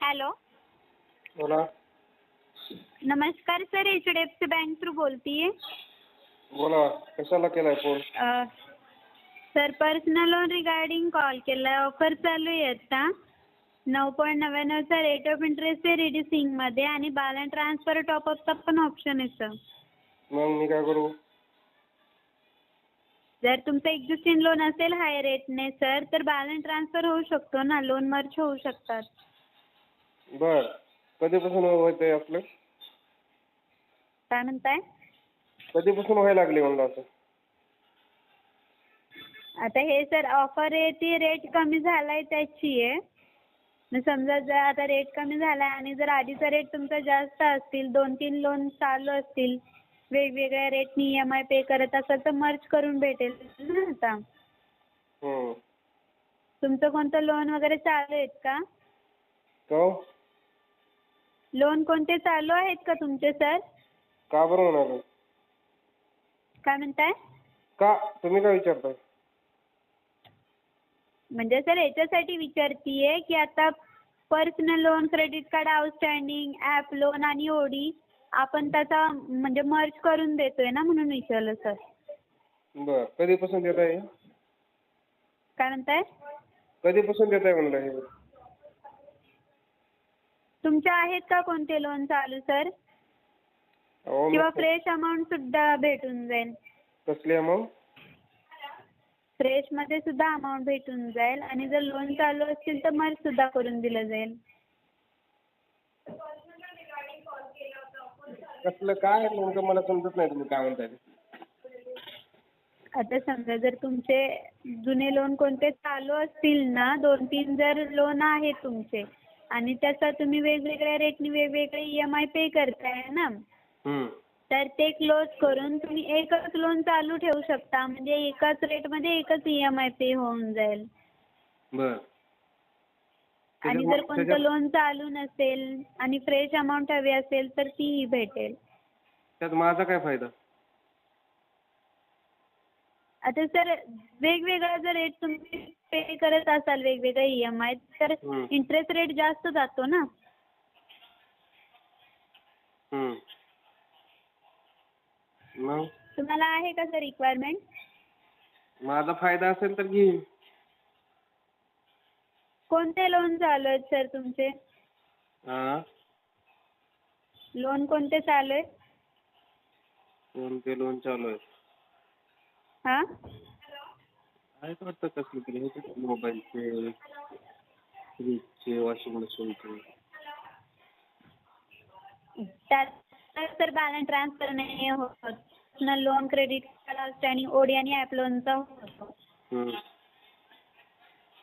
Hello. बोला. नमस्कार sir H D F C bank through बोलतीये. बोला कशाला केलाय फोन? अ, sir personal loan regarding call केला. ऑफर चालू आहे आता. नऊ पॉईंट नव्याण्णवचा रेट ऑफ इंटरेस्ट आहे रिड्युसिंगमध्ये आणि बॅलन्स ट्रान्सफर टॉपअपचा पण ऑप्शन आहे सर मग मी काय करू? जर तुमचं एक्झिस्टिंग लोन असेल हाय रेटने सर तर बॅलन्स ट्रान्सफर होऊ शकतो ना. लोन मर्ज होऊ शकतात. बर. कधीपासून होतंय आपलं? काय म्हणताय? कधीपासून व्हायला लागले म्हणलं असं? आता हे सर ऑफर आहे ती रेट कमी झाला आहे त्याची आहे. मग समजा जर आता रेट कमी झाला आहे आणि जर आधीचा रेट तुमचा जास्त असतील दोन तीन लोन चालू असतील वेगवेगळ्या रेटनी ई एम आय पे करत असाल तर मर्ज करून भेटेल ना आता. हम्म. तुमचं कोणतं लोन वगैरे चालू आहेत का? का हो? लोन कोणते चालू आहेत का तुमचे सर? का बरं म्हणाले काय म्हणताय? का? तुम्ही काय विचारताय? म्हणजे सर याच्यासाठी विचारतीये की आता personal loan credit card outstanding app loan आणि ओडी आपण त्याचा म्हणजे मर्ज करून देतोय ना म्हणून विचारलं सर. बर. कधीपासून देत आहे काय म्हणताय? कधीपासून देत आहे म्हणलं हे? तुमचे आहेत का कोणते लोन चालू सर अहो किंवा मग फ्रेश अमाऊंट सुद्धा भेटून जाईल. कसली अमाऊंट फ्रेशमध्ये सुद्धा अमाऊंट भेटून जाईल आणि जर लोन चालू असतील तर मर्ज सुद्धा करून दिलं जाईल. कसलं काय नेमकं? मला समजत नाही तुम्ही काय म्हणताय ते. आता समजा जर तुमचे जुने लोन कोणते चालू असतील ना दोन तीन जर लोन आहेत तुमचे आणि त्याचा तुम्ही वेगवेगळ्या रेटने वेगवेगळे ई एम आय पे करताय ना. तर ते क्लोज करून तुम्ही एकच लोन चालू ठेवू शकता. म्हणजे एकाच रेटमध्ये एकच ई एम आय पे होऊन जाईल. बर. आणि जर कोणतं लोन चालू नसेल आणि फ्रेश अमाऊंट हवी असेल तर तीही भेटेल. त्यात माझा काय फायदा? आता सर वेगवेगळा जर रेट तुम्ही पे करत असाल वेगवेगळे ई एम आय तर. इंटरेस्ट रेट जास्त जातो ना. मग? तुम्हाला आहे का सर रिक्वायरमेंट माझा फायदा असेल तर घेईन. कोणते लोन चालू आहेत सर तुमचे? लोन कोणते चालू आहेत? कोणते लोन चालू आहे आहेत? हे सर बॅलन्स ट्रान्सफर नाही होत personal loan credit card outstanding OD आणि ॲप लोनचा होतो हम्म.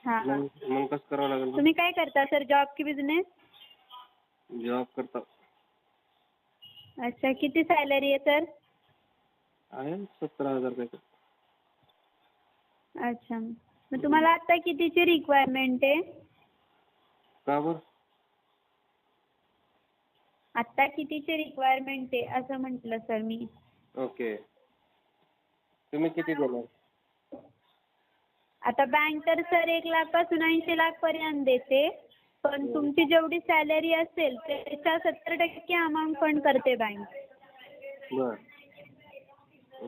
हाँ हाँ। मग मग कसं करावं लागेल तुम्ही काय करता सर जॉब की बिझनेस जॉब करता। अच्छा किती सॅलरी आहे सर आहे सतरा हज़ार काय अच्छा. मग तुम्हाला आत्ता कितीची रिक्वायरमेंट आहे? का बरं? आत्ता कितीची रिक्वायरमेंट आहे असं म्हटलं सर मी. ओके. तुम्ही किती देणार आता बँक तर सर एक लाखपासून ऐंशी लाखपर्यंत देते. पण तुमची जेवढी सॅलरी असेल त्याच्या सत्तर टक्के अमाऊंट फंड करते बँक बर.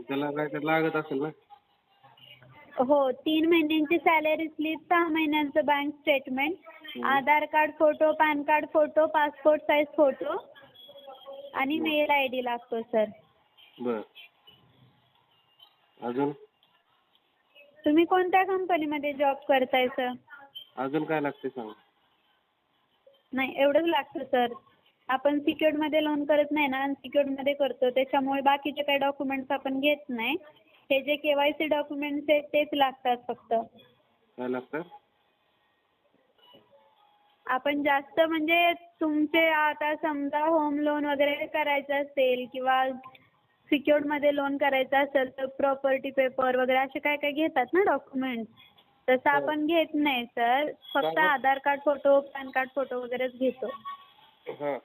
त्याला काय तर लागत असेल ना? हो तीन महिन्यांची सॅलरी स्लिप सहा महिन्यांचं bank statement Aadhaar card photo PAN card photo passport size photo आणि मेल आय डी लागतो सर बर. अजून? तुम्ही कोणत्या कंपनीमध्ये जॉब करताय सर अजून काय लागते सांग. नाही एवढंच लागतं सर आपण सिक्युर्डमध्ये लोन करत नाही ना अनसिक्युर्डमध्ये करतो. त्याच्यामुळे बाकीचे काही डॉक्युमेंट्स आपण घेत नाही. हे जे के वाय सी डॉक्युमेंट्स आहेत तेच लागतात फक्त. काय लागतं आपण जास्त म्हणजे तुमचे आता समजा होम लोन वगैरे करायचं असेल किंवा सिक्युर्डमध्ये लोन करायचं असेल तर प्रॉपर्टी पेपर वगैरे असे काय काय घेतात ना डॉक्युमेंट्स तसं आपण घेत नाही सर. फक्त? Aadhaar card photo PAN card photo वगैरेच घेतो. हां.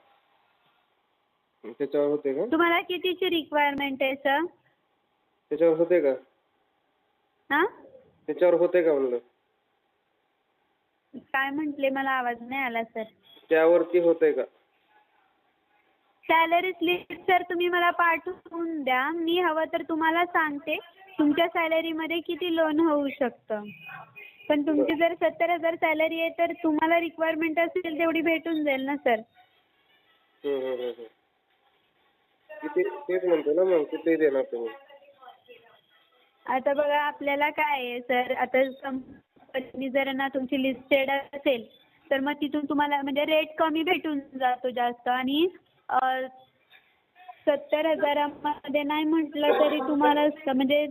त्याच्यावर होते का? तुम्हाला कितीची रिक्वायरमेंट आहे सर त्याच्यावर होते का? हां? त्याच्यावर होते का म्हणलं? काय म्हटले? मला आवाज नाही आला सर. त्यावरती होतंय का? सॅलरी स्लिप सर तुम्ही मला पाठवून द्या. मी हवं तर तुम्हाला सांगते. तुमच्या सॅलरीमध्ये किती लोन होऊ शकतं. पण तुमची जर सत्तर हजार सॅलरी आहे तर तुम्हाला रिक्वायरमेंट असेल तेवढी भेटून जाईल ना सर. हम्म, हम्म, हम्म, हम्म. किती? तेच म्हणतो ना मग किती देणार तुम्ही? आता बघा आपल्याला काय आहे सर आता कंपनी जर ना तुमची लिस्टेड असेल तर मग तिथून तुम्हाला म्हणजे रेट कमी भेटून जातो जास्त. आणि सत्तर हजारामध्ये नाही म्हटलं तरी तुम्हाला म्हणजे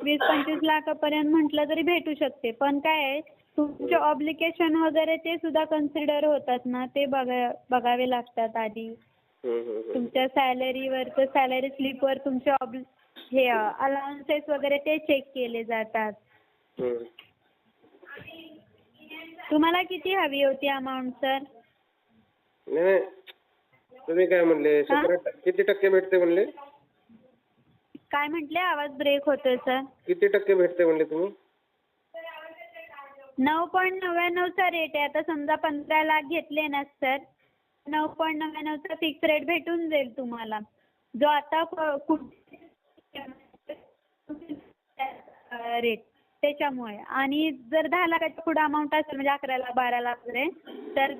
वीस पंचवीस लाखापर्यंत म्हटलं तरी भेटू शकते. पण काय आहे तुमचे ऑब्लिकेशन वगैरे ते सुद्धा कन्सिडर होतात ना ते बघा बघावे लागतात आधी. तुमच्या सॅलरीवर तर सॅलरी स्लिपवर तुमचे ऑब हे अलाउन्सेस वगैरे ते चेक केले जातात. तुम्हाला किती हवी होती अमाऊंट सर नाही नाही. तुम्ही काय म्हणले? सतरा किती टक्के भेटते म्हणले? काय म्हटले? आवाज ब्रेक होतोय सर किती टक्के भेटते म्हणले तुम्ही? नऊ पॉईंट नव्याण्णवचा रेट आहे. आता समजा पंधरा लाख घेतले ना सर नऊ पॉईंट नव्याण्णवचा फिक्स रेट भेटून जाईल तुम्हाला. जो आता रेट त्याच्यामुळे. आणि जर दहा लाखाच्या पुढे अमाऊंट असेल म्हणजे अकरा लाख बारा लाख वगैरे तर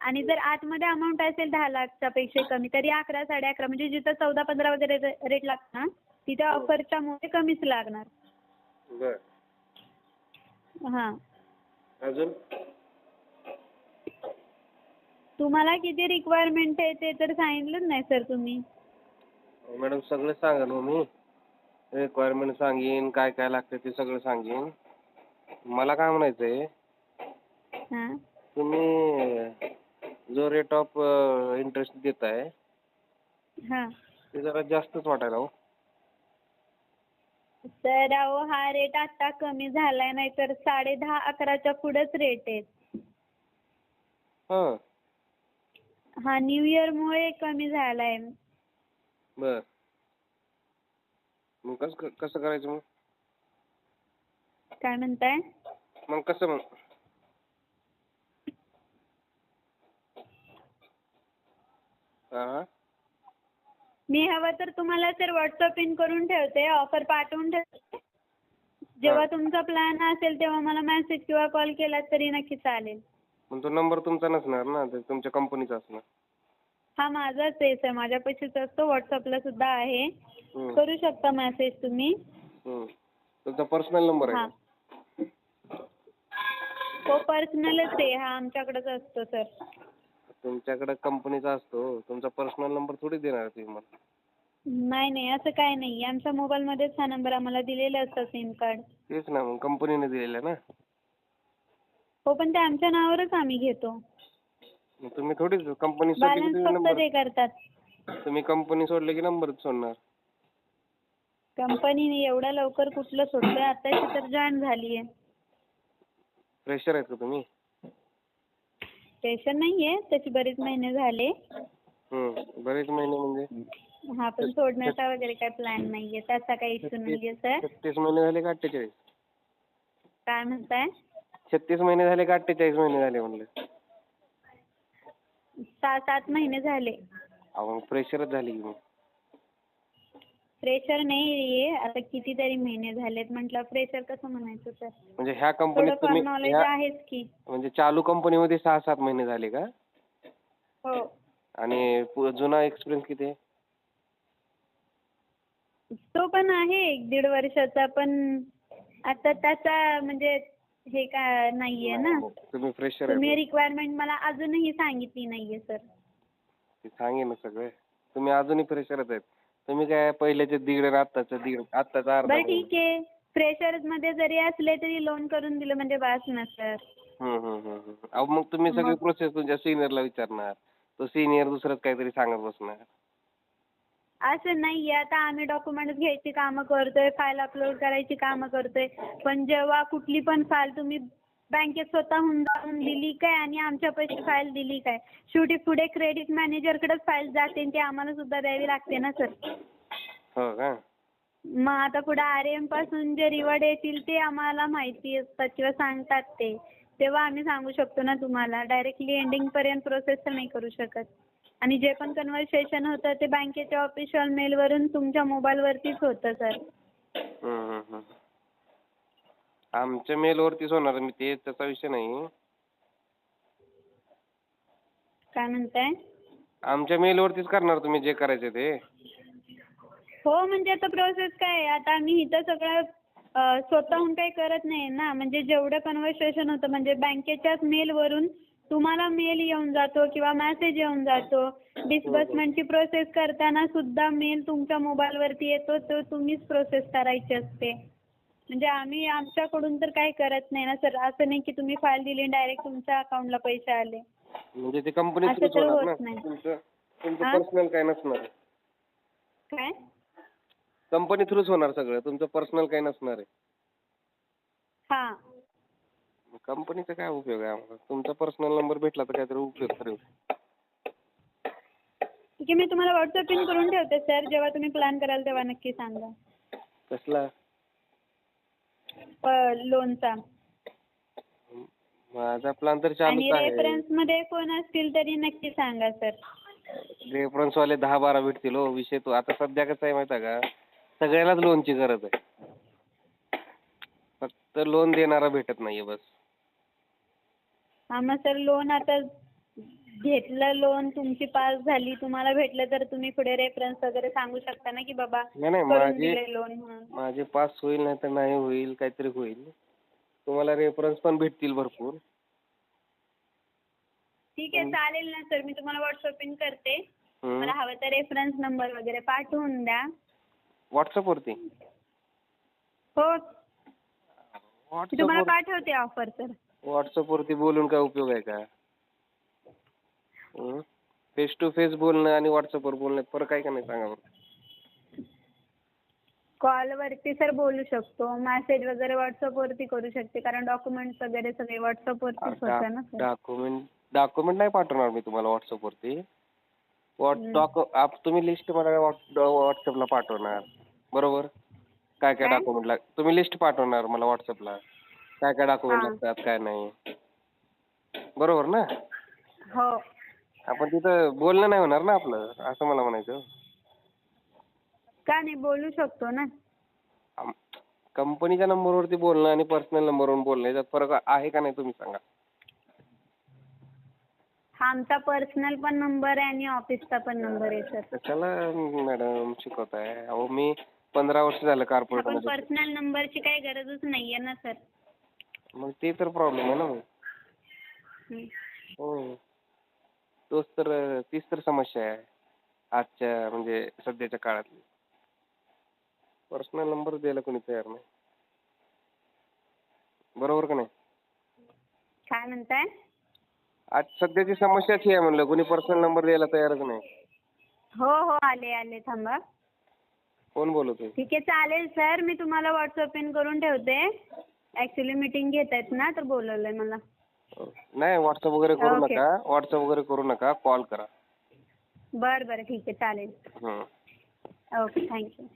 आणि जर आतमध्ये अमाऊंट असेल दहा लाखच्या पेक्षा कमी तरी अकरा साडे अकरा म्हणजे जिथं चौदा पंधरा वगैरे रेट लागतो ना तिथं ऑफरच्या मुळे कमीच लागणार. हां. अजून? तुम्हाला किती रिक्वायरमेंट आहे ते तर सांगितलंच नाही सर तुम्ही. मॅडम सगळं सांगा ना मी. रिक्वायरमेंट सांगेन काय काय लागतं ते सगळं सांगेन. मला काय म्हणायचं आहे हां. तुम्ही जो रेट ऑफ इंटरेस्ट देताय हां. ते जरा जास्तच वाटायला हो. तर अहो हा रेट आता कमी झालाय नाही तर साडे दहा अकराच्या पुढेच रेट आहेत. हां. हा न्यू इयरमुळे कमी झालाय. बर. मग कसं कसं करायचं मग? काय म्हणताय? मग कसं मग? हां मी हवं तर तुम्हाला सर व्हॉट्सअप इन करून ठेवते ऑफर पाठवून ठेवते. जेव्हा तुमचा प्लॅन असेल तेव्हा मला मेसेज किंवा कॉल केला तरी नक्की चालेल. पण तो नंबर तुमचा नसणार ना ते तुमच्या कंपनीचा असणार. हा माझाच आहे सर माझ्यापाशीच असतो व्हॉट्सअपला सुद्धा आहे. हम्म, करू शकता मेसेज तुम्ही? हम्म. तुमचा पर्सनल नंबर हा. आहे तो पर्सनलच आहे हा आमच्याकडेच असतो सर तुमच्याकडे कंपनीचा असतो तुमचा पर्सनल नंबर थोडी देणार तुम्ही मला. नाही नाही असं काय नाही. आमच्या मोबाईलमध्येच हा नंबर आम्हाला दिलेला असतो सिम कार्ड तेच ना मग कंपनीने दिलेला ना. हो पण ते आमच्या नावावरच आम्ही घेतो. मग तुम्ही थोडीच कंपनी सोडली की बॅलन्स तुम्ही फक्त नंबर ते करतात. तुम्ही कंपनी सोडली की नंबरच सोडणार. कंपनीने एवढ्या लवकर कुठलं सोडलं आताशी तर जॉईन झाली आहे फ्रेशर आहेत का तुम्ही? स्टेशन नाही आहे त्याचे बरेच महिने झाले. हम्म. बरेच महिने म्हणजे? हा पण सोडण्याचा वगैरे काही प्लॅन नाही आहे त्याचा काही इश्यू नाही आहे सर छत्तीस महिने झाले का अठ्ठेचाळीस? काय म्हणताय? छत्तीस महिने झाले का अठ्ठेचाळीस महिने झाले म्हणलं? सहा सात महिने झाले. अहो मग फ्रेशरच झाली की मग. फ्रेशर नाही आहे आता कितीतरी महिने झालेत म्हटलं फ्रेशर कसं म्हणायचं सर म्हणजे ह्या कंपनीत थोडंफार तुम्ही नॉलेज ह्या आहेच की. म्हणजे चालू कंपनीमध्ये सहा सात महिने झाले का? हो. आणि पु- जुना एक्सपिरियन्स किती आहे? तो पण आहे एक दीड वर्षाचा पण आता त्याचा म्हणजे हे का नाहीये ना? तुम्ही फ्रेशर तुम्ही आहे रिक्वायरमेंट मला अजूनही सांगितली नाहीये सर ते सांगेन ना सगळे. तुम्ही अजूनही फ्रेशरच आहेत. तुम्ही काय पहिल्याचे दीड आणि आत्ताचं दीड आत्ताचा अर्धा बरं ठीक आहे. फ्रेशर्समध्ये जरी असले तरी लोन करून दिलं म्हणजे बास ना सर हम्म, हम्म, हम्म, हम्म. अहो मग तुम्ही सगळी प्रोसेस तुमच्या सिनियरला विचारणार. तो सिनियर दुसरंच काहीतरी सांगत बसणार. असं नाहीये आता आम्ही डॉक्युमेंट्स घ्यायची कामं करतोय फाईल अपलोड करायची कामं करतोय. पण जेव्हा कुठली पण फाईल तुम्ही बँकेत स्वतःहून जाऊन दिली काय आणि आमच्या पैसे फाईल दिली काय? शेवटी पुढे क्रेडिट मॅनेजरकडेच फाईल जाते आणि ती आम्हाला सुद्धा द्यावी लागते ना सर हो का? मग आता पुढे आर एमपासून जे रिवॉर्ड येतील ते आम्हाला माहिती असतात किंवा सांगतात ते. तेव्हा आम्ही सांगू शकतो ना तुम्हाला. डायरेक्टली एंडिंग पर्यंत प्रोसेस तर नाही करू शकत. आणि जे पण कन्व्हर्सेशन होतं ते बँकेच्या ऑफिशियल मेलवरून तुमच्या मोबाईलवरतीच होतं सर हम्म, हम्म, हम्म. आमच्या मेलवरतीच होणार मी ते त्याचा विषय नाही. काय म्हणताय? आमच्या मेलवरतीच करणार तुम्ही जे करायचे ते. हो म्हणजे आता प्रोसेस काय आहे? आता आम्ही इथं सगळं अ, स्वतःहून काही करत नाही ना. म्हणजे जेवढं कन्व्हर्सेशन होतं म्हणजे बँकेच्याच मेलवरून तुम्हाला मेल येऊन जातो किंवा मेसेज येऊन जातो. डिस्बर्समेंटची प्रोसेस करताना सुद्धा मेल तुमच्या मोबाईलवरती येतो तो तुम्हीच प्रोसेस करायची असते. म्हणजे आम्ही आमच्याकडून तर काही करत नाही ना सर असं नाही की तुम्ही फाईल दिली डायरेक्ट तुमच्या अकाउंटला पैसे आले. म्हणजे ते कंपनी असं तर होत नाही. तुमचं तुमचं? पर्सनल काय नसणार. काय? कंपनी थ्रूच होणार सगळं. तुमचं पर्सनल काही नसणार आहे. हां. कंपनीचा काय उपयोग आहे आम्हाला? तुमचा पर्सनल नंबर भेटला तर काहीतरी उपयोग तरी होईल. ठीक आहे मी तुम्हाला व्हॉट्सअप पिन करून ठेवते सर जेव्हा तुम्ही प्लॅन कराल तेव्हा नक्की सांगा. कसला? लोनचा माझा प्लॅन तर आणि चालूच आहे. रेफरन्समध्ये कोण असतील तरी नक्की सांगा सर रेफरन्स वाले दहा बारा भेटतील हो. विषय तो आता सध्या कसं आहे माहिती आहे का? सगळ्यालाच लोनची गरज आहे. फक्त लोन देणारा भेटत नाहीये बस. हा मग सर लोन आता घेतलं लोन तुमची पास झाली तुम्हाला भेटलं तर तुम्ही पुढे रेफरन्स वगैरे सांगू शकता ना की बाबा नाही नाही करून माझे दिले लोन म्हणून? माझे पास होईल नाही तर नाही होईल काहीतरी होईल. तुम्हाला रेफरन्स पण भेटतील भरपूर. ठीक आहे चालेल ना सर मी तुम्हाला व्हॉट्सअप पिन करते. हम्म. मला हवं तर रेफरन्स नंबर वगैरे पाठवून द्या. व्हॉट्सअपवरती हो. मी तुम्हाला पाठवते ऑफर सर. व्हॉट्सअपवरती बोलून काय उपयोग आहे का? फेस टू फेस बोलणं आणि व्हॉट्सअपवर बोलण्यात फरक आहे का नाही सांगा बरं? कॉलवरती सर बोलू शकतो. मेसेज वगैरे व्हॉट्सअपवरती करू शकते. कारण डॉक्युमेंट्स वगैरे सगळे व्हॉट्सअपवरतीच होतं ना सर. डॉक्युमेंट डॉक्युमेंट नाही पाठवणार मी तुम्हाला व्हॉट्सअपवरती आप तुम्ही लिस्ट मला व्हॉट्सअपला पाठवणार. बरोबर? काय काय? काय? डॉक्युमेंट लाग तुम्ही लिस्ट पाठवणार मला व्हॉट्सअपला काय काय डॉक्युमेंट हां. लागतात काय नाही. बरोबर ना? हो. आपण तिथं बोलणं नाही होणार ना आपलं असं मला म्हणायचं. का नाही बोलू शकतो ना. आम- कंपनीच्या नंबरवरती बोलणं आणि पर्सनल नंबरवरून बोलणं याच्यात फरक आहे का नाही तुम्ही सांगा. हा आमचा पर्सनल पण नंबर आहे आणि ऑफिसचा पण नंबर आहे सर. कशाला मॅडम शिकवताय. अहो मी पंधरा वर्ष झालं आपण कॉर्पोरेटमध्ये पर्सनल नंबरची काही गरजच नाहीये ना सर. मग ते तर प्रॉब्लेम आहे ना मग. हो. तोच तर तीच तर समस्या आहे. आजच्या म्हणजे सध्याच्या काळातली. पर्सनल नंबर द्यायला कोणी तयार नाही. बरोबर का नाही? काय म्हणताय? आज सध्याची समस्याच ही आहे म्हणलं. कोणी पर्सनल नंबर द्यायला तयारच नाही. हो हो. आले आले. थांबा. कोण बोलतोय? ठीक आहे चालेल सर. मी तुम्हाला व्हॉट्सअप पिन करून ठेवते. ॲक्च्युली मीटिंग घेत आहेत ना तर बोलवलंय मला. नाही व्हॉट्सअप वगैरे करू ओके. नका. व्हॉट्सअप वगैरे करू नका. कॉल करा. बरं बरं. ठीक आहे. चालेल. हं. Okay thank you